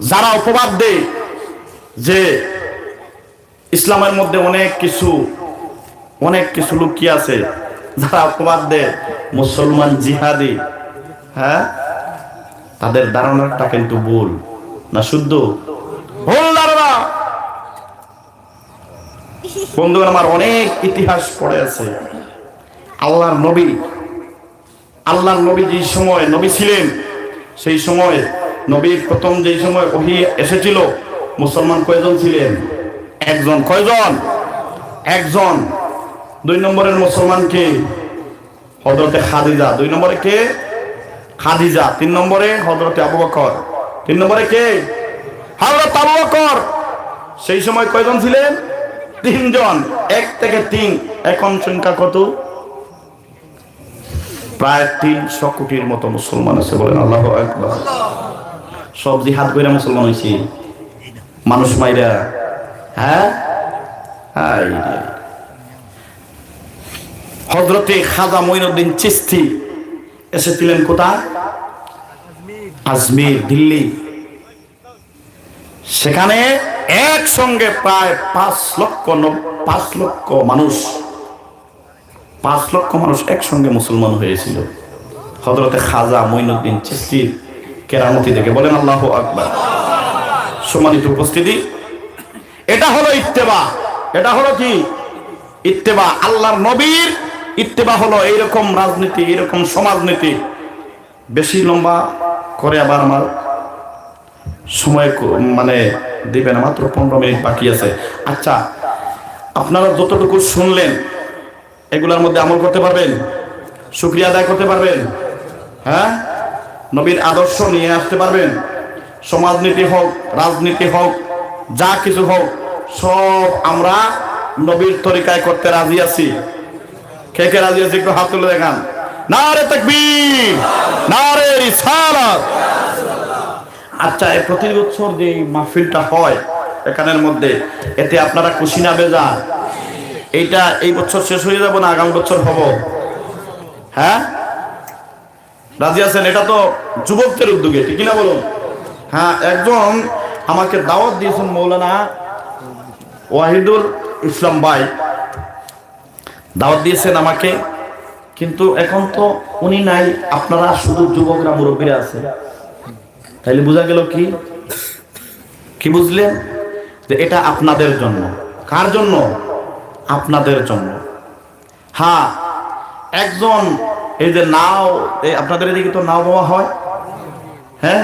যারা অপবাদ দেয় যে ইসলামের মধ্যে অনেক কিছু অনেক কিছু লুকিয়ে আছে, যারা অপবাদ দেয় মুসলমান জিহাদি হ্যাঁ? তাদের ধারণাটা কিন্তু ভুল, না শুদ্ধ? ভুল ধারণা বন্ধু আমার অনেক ইতিহাস পড়ে আছে। আল্লাহর নবী আল্লাহর নবী যে সময় নবী ছিলেন সেই সময়, নবীর প্রথম যে সময় ওহি এসেছিল, মুসলমান কয়জন ছিলেন? একজন। কয়জন? একজন। দুই নম্বরের মুসলমান কে? হজরতে খাদিজা। দুই নম্বরে কে? খাদিজা। তিন নম্বরে হজরতে আবু বকর। তিন নম্বরে কে? হজরত আবু বকর। সেই সময় কয়জন ছিলেন? তিনজন। এক থেকে তিন। এখন সংখ্যা কত? প্রায় তিনশো কোটির মতো মুসলমান আছে বলেন আল্লাহ সব জিহাদ করে মুসলমান হয়েছি মানুষ মাইরা। হ্যাঁ। হজরতে খাজা মঈনুদ্দিন চিস্তি এসেছিলেন কোথায়? আজমির, দিল্লি। সেখানে একসঙ্গে প্রায় পাঁচ লক্ষ পাঁচ লক্ষ মানুষ পাঁচ লক্ষ মানুষ একসঙ্গে মুসলমান হয়েছিল। হজরতে খাজা মঈনুদ্দিন চিস্তির কেরামতি দেখে বলেন, আল্লাহ আকবার। সম্মানিত উপস্থিতি, এটা হলো ইত্তেবা। এটা হলো কি? ইত্তেবা, আল্লাহর নবীর ইত্তেবা হলো এইরকম রাজনীতি, এইরকম সমাজনীতি। বেশি লম্বা করে আবার আমার সময় মানে দিবেন মাত্র পনেরো মিনিট বাকি আছে। আচ্ছা আপনারা যতটুকু শুনলেন এগুলোর মধ্যে আমল করতে পারবেন? শুক্রিয়া আদায় করতে পারবেন? হ্যাঁ? নবীর আদর্শ নিয়ে আসতে পারবেন? সমাজনীতি হোক, রাজনীতি হোক, যা কিছু হোক, সব আমরা নবীর তরিকায় করতে রাজি আছি। কে কে রাজি আছি? একটু হাত তুলে দেখান। নারে তাকবীর, নারে রিসালাত। আচ্ছা এই প্রতি বছর যে মাহফিলটা হয় এখানের মধ্যে, এতে আপনারা খুশি না বেজান এইটা এই বছর শেষ হয়ে যাব না আগামী বছর হব? হ্যাঁ? রাজি আছেন? এটা তো যুবকদের উদ্যোগে, ঠিক না বলুন? হ্যাঁ একজন আমাকে দাওয়াত দিয়েছেন মৌলানা ওয়াহিদুল ইসলাম ভাই। দাওয়াত দিয়েছেন আমাকে, কিন্তু এখন তো উনি নাই, আপনারা শুধু যুবকরা মুরব্বীরা আছে তাইলে বোঝা গেল কি? কি বুঝলেন? যে এটা আপনাদের জন্য। কার জন্য? আপনাদের জন্য। হ্যাঁ একজন এই যে নাও, এই আপনাদের এদিকে তো নাও বাবা হয়। হ্যাঁ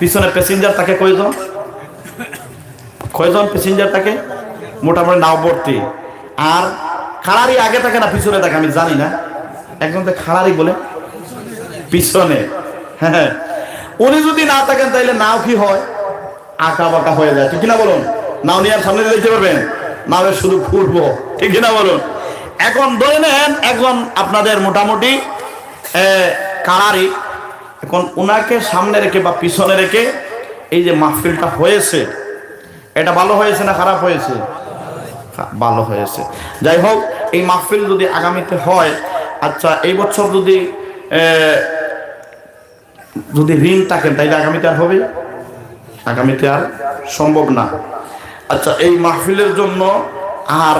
পিছনে প্যাসেঞ্জার তাকে কয়জন? কয়জন প্যাসেঞ্জার তাকে মোটামুটি নাও ভর্তি। আর খাড়ারি আগে থাকে না, পিছনে থাকে, আমি জানি না। একজন তো খাড়ারি বলে, পিছনে। হ্যাঁ উনি যদি না থাকেন, তাইলে নাও কি হয়? আঁকা বাঁকা হয়ে যায়, ঠিক না বলুন? নাও নিয়ে সামনে দিয়ে যেতে পারবেন? নাওয়ে শুধু ঘুরবো। ঠিক না বলুন? এখন ধরে নেন, এখন আপনাদের মোটামুটি কারারি এখন ওনাকে সামনে রেখে বা পিছনে রেখে এই যে মাহফিলটা হয়েছে, এটা ভালো হয়েছে না খারাপ হয়েছে? ভালো হয়েছে। যাই হোক, এই মাহফিল যদি আগামীতে হয় আচ্ছা এই বছর যদি যদি ঋণ থাকেন, তাইলে আগামীতে আর হবে? আগামীতে আর সম্ভব না। আচ্ছা এই মাহফিলের জন্য আর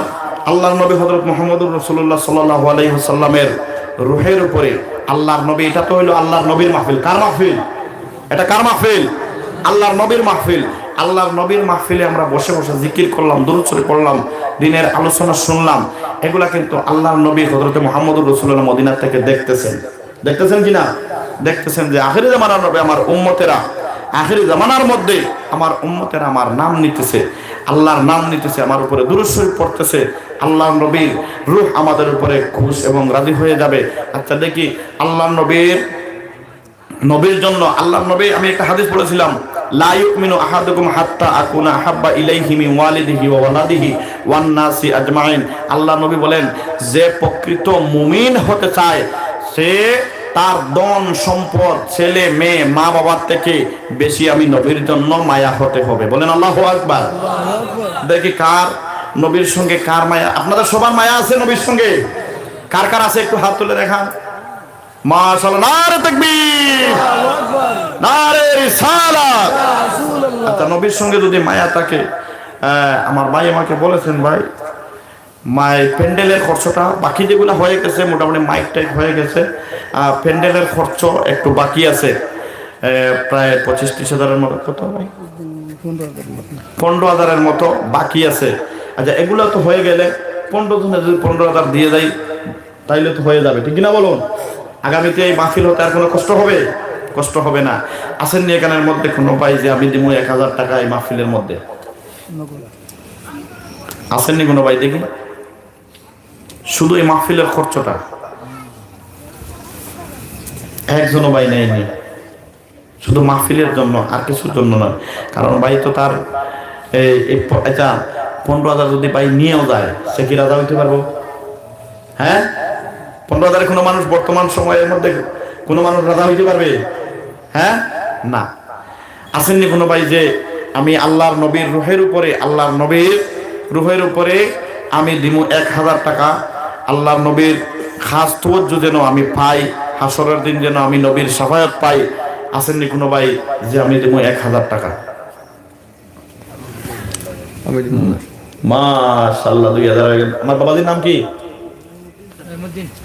আল্লাহর নবী হজরত মোহাম্মদুর রসুল্লাহ সাল্লাহ আলাইসাল্লামের রুহের উপরে আল্লাহর নবী, এটা তো হইল আল্লাহর নবীর মাহফিল। কার মাহফিল? এটা কার মাহফিল? আল্লাহর নবীর মাহফিল। আল্লাহর নবীর মাহফিলে আমরা বসে বসে জিকির করলাম দূরচরে করলাম দিনের আলোচনা শুনলাম। এগুলা কিন্তু আল্লাহর নবী হজরত মোহাম্মদুর রসুল্লাহ মদিনার থেকে দেখতেছেন। দেখতেছেন কিনা? দেখতেছেন যে আখেরি জামানার নবী, আমার উম্মতেরা আখেরি জামানার মধ্যে আমার উম্মতেরা আমার নাম নিতেছে, আল্লাহর নাম নিতেছে, আমার উপরে দুরুশ্বরী পড়তেছে। আল্লাহর নবীর রূহ আমাদের উপরে খুশ এবং রাজি হয়ে যাবে। আচ্ছা দেখি, আল্লাহর নবীর নবীর জন্য, আল্লাহর নবী, আমি একটা হাদিস পড়েছিলাম, লা ইউমিনু আহাদুকুম হাত্তা আকুনা আহাব্বা ইলাইহি মিন ওয়ালিদিহি ওয়া ওয়ালাদিহি ওয়ান নাসি আজমাইন। আল্লাহ নবী বলেন, যে প্রকৃত মুমিন হতে চায়, সে তার দন সম্পদ, ছেলে, মেয়ে, মা বাবার থেকে বেশি আমি নবীর জন্য মায়া হতে হবে। বলেন আল্লাহু আকবার। দেখি কার নবীর সঙ্গে, কার মায়া? আপনাদের সবার মায়া আছে নবীর সঙ্গে? কার কার আছে? একটু হাত তুলে দেখান। আচ্ছা নবীর সঙ্গে যদি মায়া থাকে আমার ভাই আমাকে বলেছেন, ভাই মায়ের প্যান্ডেলের খরচটা বাকি যেগুলো হয়ে গেছে, মোটামুটি মাইক টাইক হয়ে গেছে, আর প্যান্ডেলের খরচ একটু বাকি আছে প্রায় পঁচিশ ত্রিশ হাজারের মতো, কত পনেরো হাজারের মতো বাকি আছে। আচ্ছা এগুলো তো হয়ে গেলে পনেরো জনে যদি পনেরো হাজার দিয়ে যাই তাইলে তো হয়ে যাবে, ঠিক না বলুন? আগামীতে এই মাহফিল হতে আর কোনো কষ্ট হবে? কষ্ট হবে না। আসেননি এখানের মধ্যে, কোনো পাই যে আমি দিব এক হাজার টাকা এই মাহফিলের মধ্যে। আসেননি কোনো ভাই দেখি। শুধু এই মাহফিলের খরচটা। একজনও ভাই নেয়নি শুধু মাহফিলের জন্য আর কিছুর জন্য নয়। কারণ ভাই তো তার এটা পনেরো হাজার যদি ভাই নিয়েও যায় সে কি রাজা হইতে পারব? হ্যাঁ? পনেরো হাজারে কোনো মানুষ বর্তমান সময়ের মধ্যে কোনো মানুষ রাজা হইতে পারবে? হ্যাঁ? না। আসেননি কোনো ভাই যে আমি আল্লাহর নবীর রুহের উপরে আল্লাহর নবীর রুহের উপরে আমি দিমু এক হাজার টাকা আল্লাহর নবীর খাস তোয়াজ্জু যেন আমি পাই হাসরের দিন যেন আমি নবীর সাফায়াত পাই। আসেননি কোনো ভাই যে আমি দিমু এক হাজার টাকা। মাশাল্লাহ দুই হাজার। আমার বাবাজির নাম কি?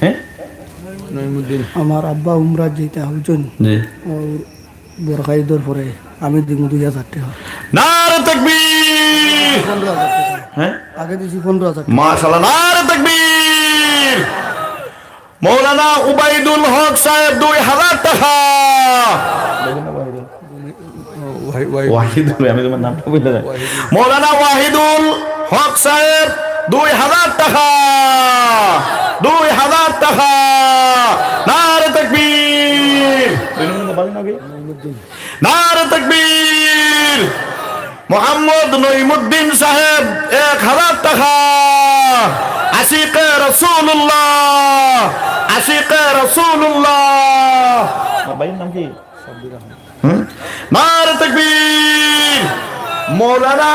হ্যাঁ? আমার আব্বা উমরা যেতে জি। পরে আমি দিব দুই হাজার টাকা। নারে তাকবীর! পনেরো হাজার টাকা। হ্যাঁ? আগে দিছি পনেরো হাজার মাশাআল্লাহ নারে তাকবীর! মৌলানা উবাইদুল হক সাহেব দুই হাজার টাকা। ওয়াহিদুল আমি তোমার নামটা বলে যাই। মৌলানা ওয়াহিদুল হক সাহেব দুই হাজার টাকা। দুই হাজার টাকা। নারে তাকবীর। নারে তাকবীর। মোহাম্মদ নইমুদ্দিন সাহেব এক হাজার টাকা। আশিকে রসুল্লাহ আশিকে রসুল্লাহ ভাইয়ের নাম কি? হুম? নারে তাকবীর। মৌলানা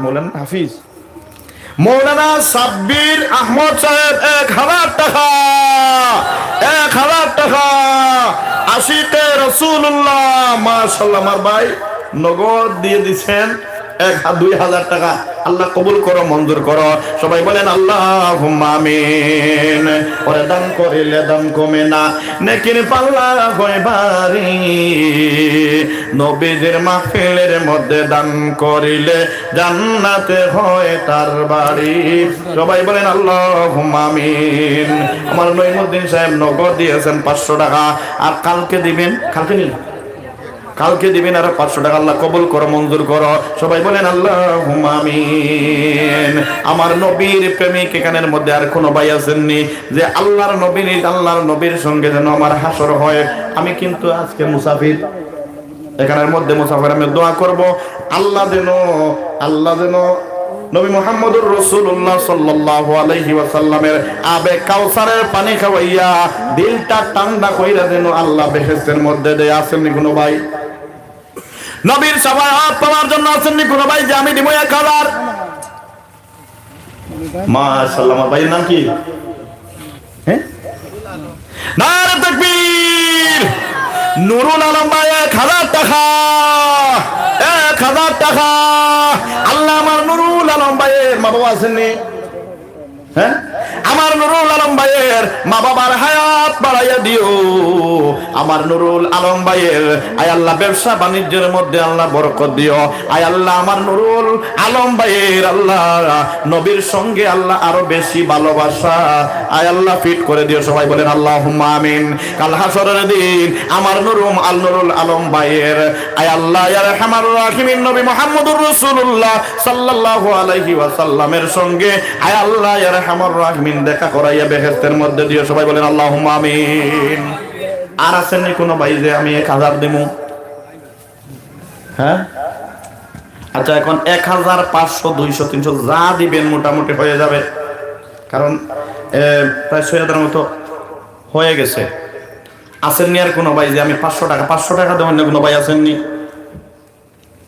মৌলানা হাফিজ। মৌলানা সাব্বির আহমদ সাহেব এক হাজার টাকা এক হাজার টাকা। আশিকে রসুল্লাহ মাশাল্লাহ আমার ভাই নগদ দিয়ে দিছেন এক দুই হাজার টাকা। আল্লাহ কবুল করো, মঞ্জুর করো। সবাই বলেন আল্লাহ আমিন। ওরে দান করিলে দাম কমে না। নেকির পাল্লা হয় বাড়ি। নবীদের মাহফিলের মধ্যে দান করিলে জান্নাতে হয় তার বাড়ি। সবাই বলেন আল্লাহ আমিন। আমার নইমুদ্দিন সাহেব নগদ দিয়েছেন পাঁচশো টাকা। আর কালকে দিবেন? কালকে নিন কালকে দিবেন আর পাঁচশো টাকা আল্লাহ কবুল করো, মঞ্জুর করো। সবাই বলেন আল্লাহ আমিন। আমার নবীর প্রেমিক এখানের মধ্যে আর কোনো ভাই আছেননি যে আল্লাহর নবীর আল্লাহর নবীর সঙ্গে যেন আমার হাসর হয়। আমি কিন্তু আজকে মুসাফির। এখানের মধ্যে মুসাফির, আমি দোয়া করব, আল্লাহ যেন আল্লাহ যেন নবী মোহাম্মদুর রসুল্লাহ সাল্লাল্লাহু আলাইহি ওয়াসাল্লামের আবে কাউসারের পানি খাওয়াইয়া দিলটা ঠান্ডা কইরা যেন আল্লাহ বেহেশতের মধ্যে দেয় আসেননি কোনো ভাই। নবীর সবাই হাত পাওয়ার জন্য আসেননি কোনো ভাই? যে আমি দিব এক হাজার। কি? হ্যাঁ? আল্লাহ আমার নুরুল আলম ভাইয়ের মা বাবা আসেননি হ্যাঁ? আমার নুরুল আলম ভাইয়ের মা বাবার হায়াত বাড়াইয়া দিও। আমার নুরুল আলম ভাইয়ের, আয় আল্লাহ ব্যবসা বাণিজ্যের মধ্যে আল্লাহ বরকত দিও। আয় আল্লাহ আমার নুরুল আলম ভাইয়ের আল্লাহ, নবীর সঙ্গে আল্লাহ আরও বেশি ভালোবাসা। আয় আল্লাহ ফিট করে দিও, সবাই বলেন আল্লাহ আমিন। কাল হাসরের দিন আমার নুরুম আল নুরুল আলম ভাইয়ের, আয় আল্লাহ ইয়ার হামার রাহিমিন নবী মুহাম্মদুর রাসূলুল্লাহ সাল্লাল্লাহু আলাইহি ওয়াসাল্লামের সঙ্গে, আয় আল্লাহ ইয়ার হামার রাহিমিন দেখা করাইয়া বেহেশতের মধ্যে দিও সবাই বলেন আল্লাহ আমিন। আর আছেন নি কোনো ভাই যে আমি এক হাজার দেবো হ্যাঁ? আচ্ছা এখন এক হাজার পাঁচশো, দুইশো, তিনশো যা দিবেন মোটামুটি হয়ে যাবে। কারণ প্রায় ছয় হাজার মতো হয়ে গেছে। আসেননি আর কোনো ভাই যে আমি পাঁচশো টাকা পাঁচশো টাকা দেবেন না কোনো ভাই আসেননি।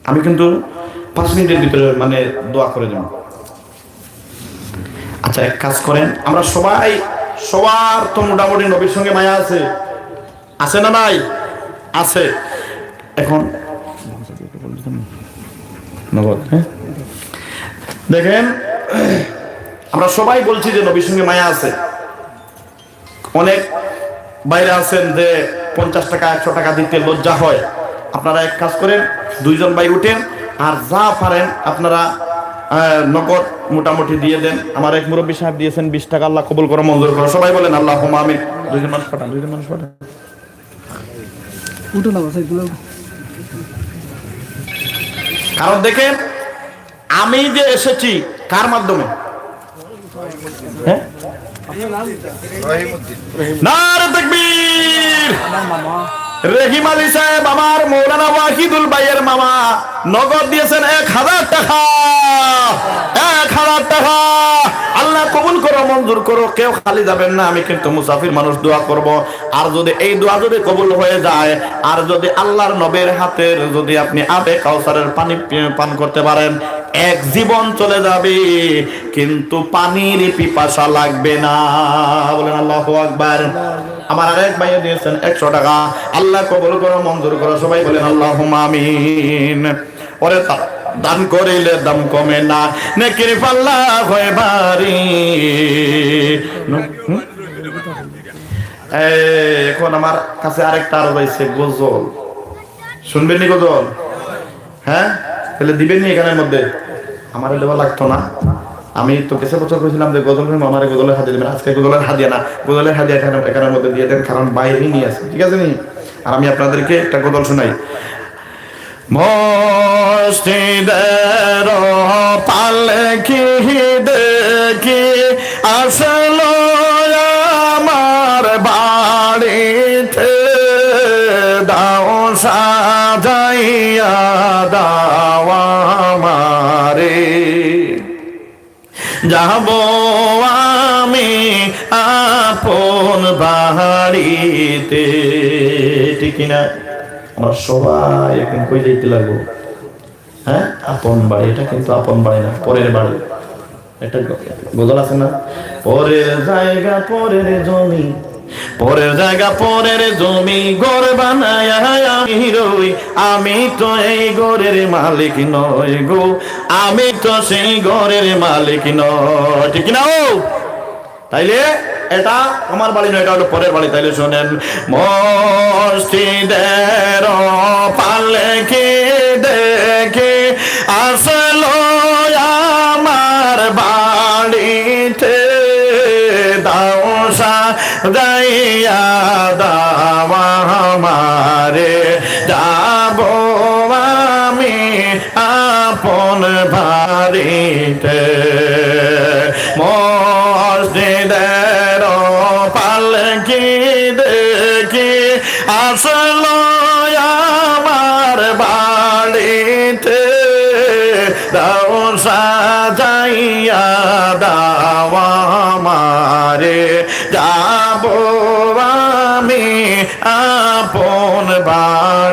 আমি কিন্তু পাঁচ মিনিটের ভিতরে মানে দোয়া করে দেব। আচ্ছা এক কাজ করেন। আমরা সবাই, সবার তো মোটামুটি নবীর সঙ্গে মায়া আছে। আছে না নাই? আছে। এখন হ্যাঁ? দেখেন, আমরা সবাই বলছি যে নবীর সঙ্গে মায়া আছে। অনেক বাইরে আছেন যে পঞ্চাশ টাকা, একশো টাকা দিতে লজ্জা হয়। আপনারা এক কাজ করেন, দুইজন ভাই উঠেন, আর যা পারেন আপনারা নগদ মোটামুটি দিয়ে দেন। আমার এক মুরব্বী সাহেব দিয়েছেন বিশ টাকা আল্লাহ কবুল করো মঞ্জুর করো সবাই বলেন আল্লাহ আমি দুইজন মানুষ পাঠান দুইজন মানুষ পাঠান। উঠো না কারণ দেখেন আমি যে এসেছি কার মাধ্যমে? হ্যাঁ? নারে তাকবীর! রহিম আলী সাহেব আমার মৌলানা ওয়াহিদুল ভাইয়ের মামা। নগদ দিয়েছেন এক হাজার টাকা। এক হাজার টাকা। আল্লাহ কবুল করো, মঞ্জুর করো, কেউ খালি যাবেন না, আমি কিন্তু মুসাফির মানুষ দোয়া করব। আর যদি এই দোয়া যদি কবুল হয়ে যায়, আর যদি আল্লাহর নবের হাতের যদি আপনি আবে কাউসারের পানি পান করতে পারেন, এক জীবন চলে যাবে, কিন্তু পানির পিপাসা লাগবে না। বলেন আল্লাহ আকবার। আমার আরেক ভাইয়া দিয়েছেন একশো টাকা। আল্লাহ কবুল করো, মঞ্জুর করো, সবাই বলেন আল্লাহ আমিন। ওরে তা- দান করিলে দাম কমে না। নেকির পাল্লা হয়ে হুম? এখন আমার কাছে আরেকটা আরও রয়েছে, গজল। শুনবেন গজল? হ্যাঁ? তাহলে দিবেন এখানের মধ্যে? আমার দেওয়া লাগতো না। আমি তো কেসে বছর করেছিলাম যে গজল আমার গজলের হাতে দেবেন। আজকে গজলের হাদিয়া না, গজলের হাদিয়া এখানে এখানের মধ্যে দিয়ে দেন, কারণ বাইরে নিয়ে আছে ঠিক আছে নি? আর আমি আপনাদেরকে একটা গজল শোনাই। মসজিদের পালকি দেখি? আসলো আমার বাড়িতে, দাও সাজাইয়া, দাও আমারে। যাব আমি আপন বাড়িতে, ঠিক না আমরা সবাই এখন কই যাইতে লাগবো? হ্যাঁ? আপন বাড়ি, এটা কিন্তু আপন বাড়ি না, পরের বাড়ি। এটা গজল আছে না? পরের জায়গা, পরের জমি। পরের জায়গা, পরের জমি, ঘর বানায় আমি রই। আমি তো এই ঘরের মালিক নই গো। আমি তো সেই ঘরের মালিক নয় ঠিক না ও? তাইলে এটা আমার বাড়ি নয়, এটা হলো পরের বাড়ি, তাইলে শোনেন। মসজিদের পালে কি দেখে? আসলো আমার বাড়িতে দাওসা দাইয়া দাওয়া আমারে। যাব আমি আপন বাড়িতে।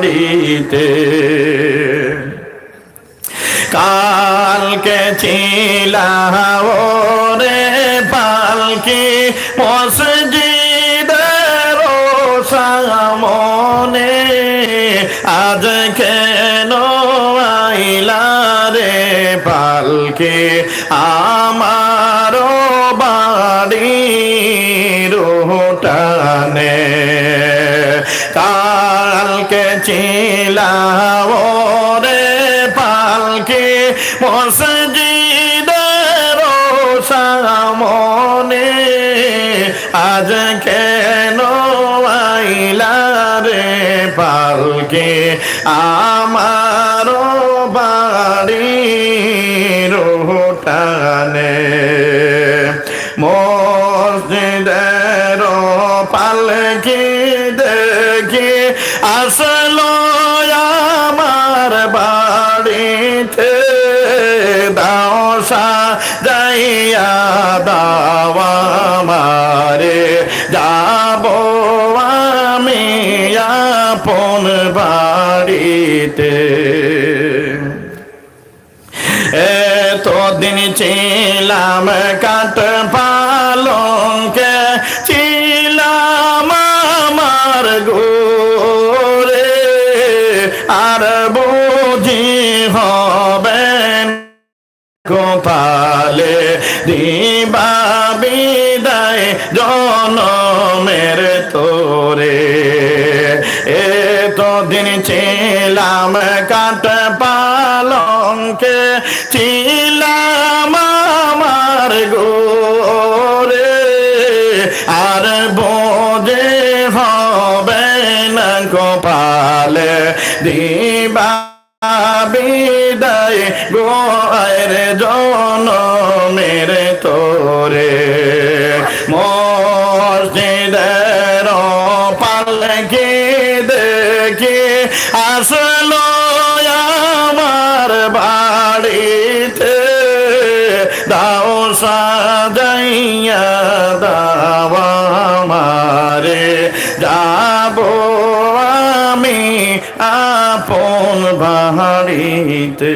বাড়িতে। কালকে ছিলাম রে পালকি মসজিদের সামনে আজ কেন আইলা রে পালকি? আমার কালকে ছিলাম রে পালকি মসজিদের সামনে। আজ কেন আইলা রে পালকি আমার বাড়ি রোটানে দিন ছিলাম কাট পালঙ্কে, ছিলাম আমার গোরে আর বুঝি হবে কোপালে দিবা বিদায় জনমের তোরে। এ তো দিন ছিলাম কাট পা গোয়ের জন মেরে তোরে। মসজিদের পালকে দেখে আসলো আমার বাড়িতে। দাও সাজাইয়া দাওয়া মারে যাব আমি আপন বাড়িতে।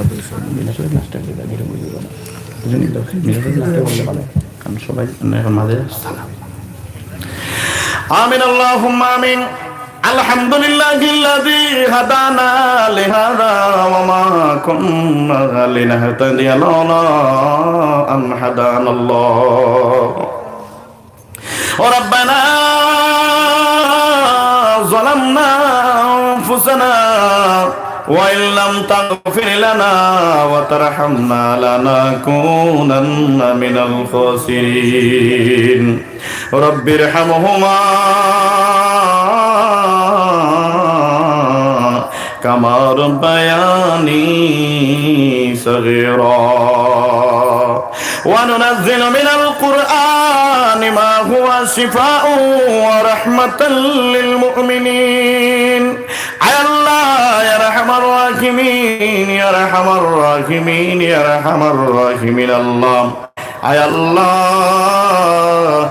সদস্য মিলাসলে নাচটা যেটা যেটা বুঝে গেল এই জন্য মিলাসলে নাচটা বললে ভালো কারণ সবাই এখন মাঝে আমিন আল্লাহুম্মা আমিন الحمد لله الذي هدانا لهذا وما كنا لنهتدي لولا أن هدانا الله ربنا ظلمنا أنفسنا وإن لم تغفر لنا وترحمنا لنكونن من الخاسرين رب ارحمهما كما ربياني صغيرا وننزل من القرآن ما هو شفاء ورحمة للمؤمنين. على الله يا رحم الراحمين يا رحم الراحمين يا رحم الراحمين. الله على الله.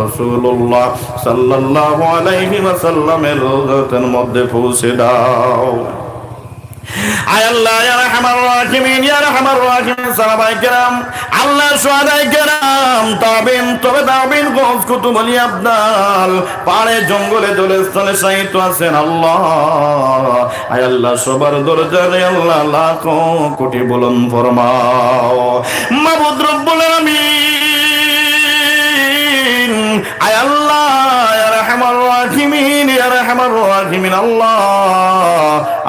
রাসূলুল্লাহ সাল্লাল্লাহু আলাইহি ওয়াসাল্লামের রওজাতের মধ্যে পৌঁছে দাও। কুতুব আলী পাড়ে জঙ্গলে আছেন আল্লাহ। আয় আল্লাহ, সবার দরজারে আল্লাহ লাখ কোটি বলন ফরমাও। মাবুদ রব্বুল আয় আল্লাহ ইয়া রাহমার রাহিমিন ইয়া রাহমার রাহিমিন আল্লাহ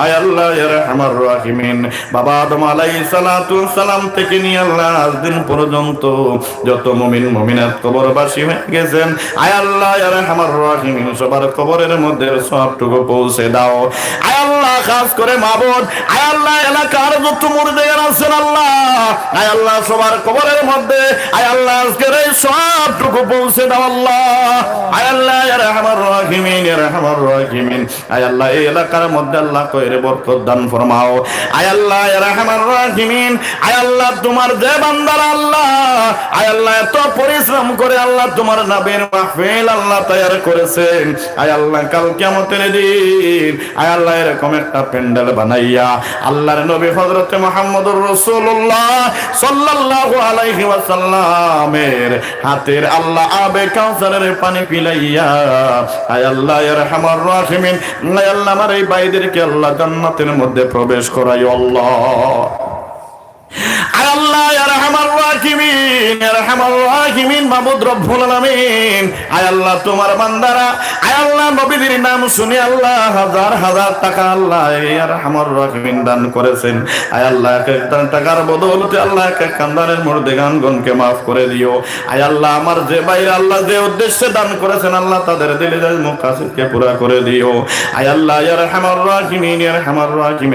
আয় আল্লাহ রাহমার রাহিমিন। বাবা আদম আলাইহিস সালাতু সালাম থেকে নিয়ে আল্লাহ আজ দিন পর্যন্ত যত মুমিন, মুমিনাত কবরবাসী হয়ে গেছেন, আয় আল্লাহ রাহমার রাহিমিন, সবার কবরের মধ্যে সবটুকু পৌঁছে দাও। আয় আল্লাহ, খাস করে মাবুদ, আয় আল্লাহ এলাকার যত মুর্দে আছেন আল্লাহ, আয় আল্লাহ সবার কবরের মধ্যে, আয় আল্লাহ আজকের এই সবটুকু পৌঁছে দাও আল্লাহ। আয় আল্লাহ রাহমার রাহিমিন রাহমার রাহিমিন, আয় আল্লাহ এই এলাকার মধ্যে আল্লাহ বরকত দান ফরমাও। আয় আল্লাহ রাহিমিন। আয় আল্লাহ, তোমার যে বান্দার আল্লাহ। আয় আল্লাহ, এত পরিশ্রম করে আল্লাহ তোমার মাহফিল আল্লাহ তৈরি করেছেন। আয় আল্লাহ, কাল দিন। আয় আল্লাহ, এরকম একটা প্যান্ডেল বানাইয়া আল্লাহর নবী রাসূলুল্লাহ সাল্লাল্লাহু আলাইহি ওয়াসাল্লামের হাতের আল্লাহ আবে কাউসারের পানি পিলাইয়া, আয় আল্লাহ ইয়া রাহমার রাহিমিন। আয় আল্লাহ, আমার এই ভাইদেরকে আল্লাহ জান্নাতের মধ্যে প্রবেশ করাই আল্লাহ। আমার যে বাইরে আল্লাহ যে উদ্দেশ্যে দান করেছেন, আল্লাহ তাদের দিলে মুখাসিদকে পুরা করে দিও। আয় আল্লাহ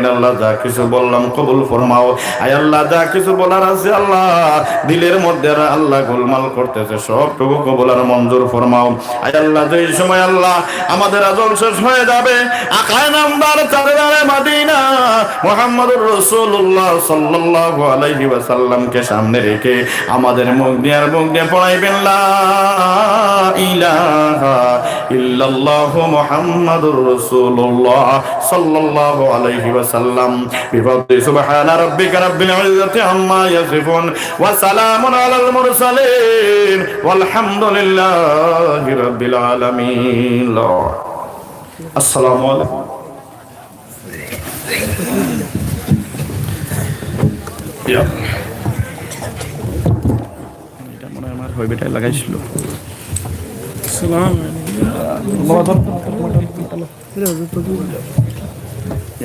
আল্লাহ যা কিছু বললাম কবুল ফরমাও। আয় আল্লাহ যা কিছু বলার আছে আল্লাহ। দিলের মধ্যে আল্লাহ গোলমাল করতেছে। সবটুকু কবুল আর মঞ্জুর ফরমাও। আয় আল্লাহ যে সময় আল্লাহ আমাদের আজল শেষ হয়ে যাবে, আকায় নামদার চারদারে মাদিনা, মুহাম্মদুর রাসূলুল্লাহ সাল্লাল্লাহু আলাইহি ওয়াসাল্লামকে সামনে রেখে আমাদের মুখ দিয়ে আর মুখ দিয়ে পড়াইবেন, লা ইলাহা ইল্লাল্লাহ মুহাম্মাদুর রাসূলুল্লাহ সাল্লাল্লাহু আলাইহি ওয়াসাল্লাম। বিফদ্লি সুবহানা রাব্বিকা রাব্বিল ইজ্জাতি আম্মা ইয়াসিফুন ওয়া সালামুন আলাল মুরসালিন ওয়ালহামদুলিল্লাহি রাব্বিল আলামিন। আসসালামু আলাইকুম। এটা মনে হয় আমার হইবেটাই লাগাইছিল।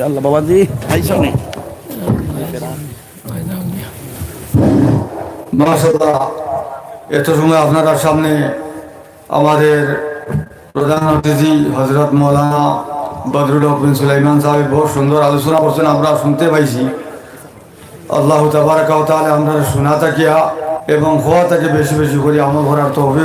আল্লাহ বাবাজি আইসা নি মাসাল্লাহ এত সময় আপনার সামনে আমাদের প্রধান অতিথি হজরত মৌলানা বদরুল হকিন সুলাইমান সাহেব বহু সুন্দর আলোচনা করছেন, আমরা শুনতে পাইছি। আল্লাহ তাবার তাহলে আমরা শোনা থাকিয়া এবং হওয়া তাকে বেশি বেশি করে। আমল করার তো